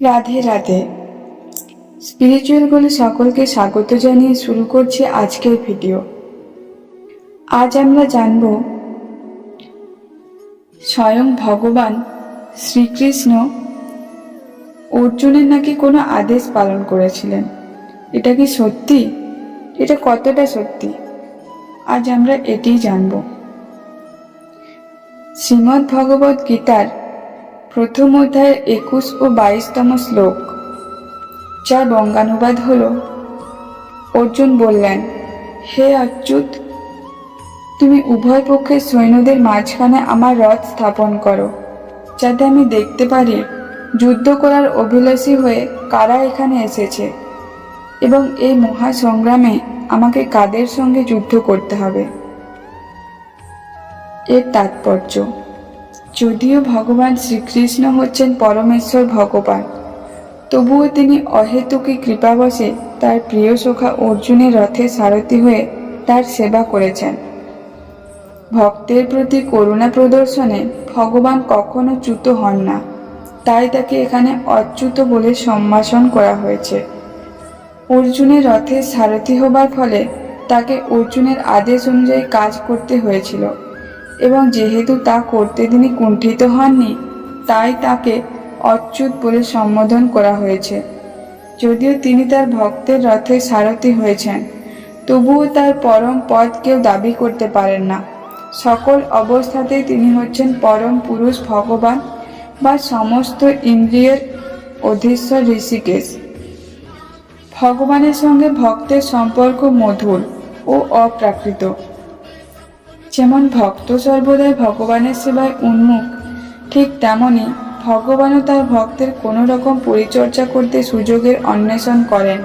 Radhe Radhe. Spiritual বলে সকলকে স্বাগত জানিয়ে শুরু করছি আজকের ভিডিও। আজ আমরা জানব স্বয়ং ভগবান শ্রীকৃষ্ণ অর্জুনের নাকি কোনো আদেশ পালন করেছিলেন? এটা কি সত্যি? এটা কতটা সত্যি? আজ আমরা এটিই জানব। শ্রীমদ্ ভগবত গীতার প্রথম অধ্যায়ের একুশ ও বাইশতম শ্লোক, যার বঙ্গানুবাদ হল, অর্জুন বললেন, হে অচ্যুত তুমি উভয় পক্ষের সৈন্যদের মাঝখানে আমার রথ স্থাপন করো, যাতে আমি দেখতে পারি যুদ্ধ করার অভিলাষী হয়ে কারা এখানে এসেছে এবং এই মহাসংগ্রামে আমাকে কাদের সঙ্গে যুদ্ধ করতে হবে? এর তাৎপর্য যদিও ভগবান শ্রীকৃষ্ণ হচ্ছেন পরমেশ্বর ভগবান, তবুও তিনি অহেতুকী কৃপাবশে তার প্রিয় সখা অর্জুনের রথে সারথি হয়ে তার সেবা করেছেন। ভক্তের প্রতি করুণা প্রদর্শনে ভগবান কখনো চ্যুত হন না, তাই তাকে এখানে অচ্যুত বলে সম্ভাষণ করা হয়েছে। অর্জুনের রথে সারথি হবার ফলে তাকে অর্জুনের আদেশ অনুযায়ী কাজ করতে হয়েছিল। এবং যেহেতু তা করতে তিনি কুণ্ঠিত হননি, তাই তাকে অচ্যুত বলে সম্বোধন করা হয়েছে। যদিও তিনি তার ভক্তের রথে সারথি হয়েছেন, তবুও তার পরম পদ কেউ দাবি করতে পারেন না। সকল অবস্থাতেই তিনি হচ্ছেন পরম পুরুষ ভগবান বা সমস্ত ইন্দ্রিয়ের অধীশ্বর ঋষিকেশ। ভগবানের সঙ্গে ভক্তের সম্পর্ক মধুর ও অপ্রাকৃত। যেমন ভক্ত সর্বদাই ভগবানের সেবায় উন্মুখ, ঠিক তেমনি ভগবানও তার ভক্তের কোনো রকম পরিচর্যা করতে সুযোগের অন্বেষণ করেন।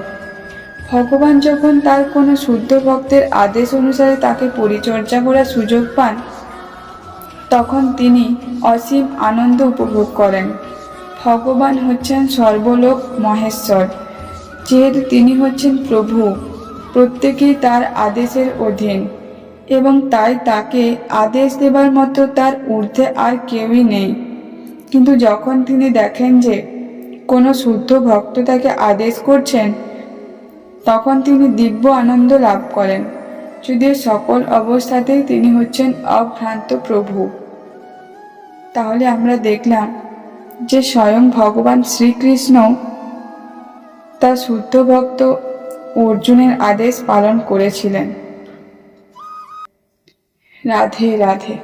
ভগবান যখন তার কোনো শুদ্ধ ভক্তের আদেশ অনুসারে তাকে পরিচর্যা করার সুযোগ পান, তখন তিনি অসীম আনন্দ উপভোগ করেন। ভগবান হচ্ছেন সর্বলোক মহেশ্বর, যেহেতু তিনি হচ্ছেন প্রভু, প্রত্যেকেই তার আদেশের অধীন। এবং তাই তাকে আদেশ দেবার মতো তার ঊর্ধ্বে আর কেউই নেই। কিন্তু যখন তিনি দেখেন যে কোনো শুদ্ধ ভক্ত তাকে আদেশ করছেন, তখন তিনি দিব্য আনন্দ লাভ করেন। যদিও সকল অবস্থাতেই তিনি হচ্ছেন অভ্রান্ত প্রভু। তাহলে আমরা দেখলাম যে স্বয়ং ভগবান শ্রীকৃষ্ণ তার শুদ্ধ ভক্ত অর্জুনের আদেশ পালন করেছিলেন। রাধে রাধে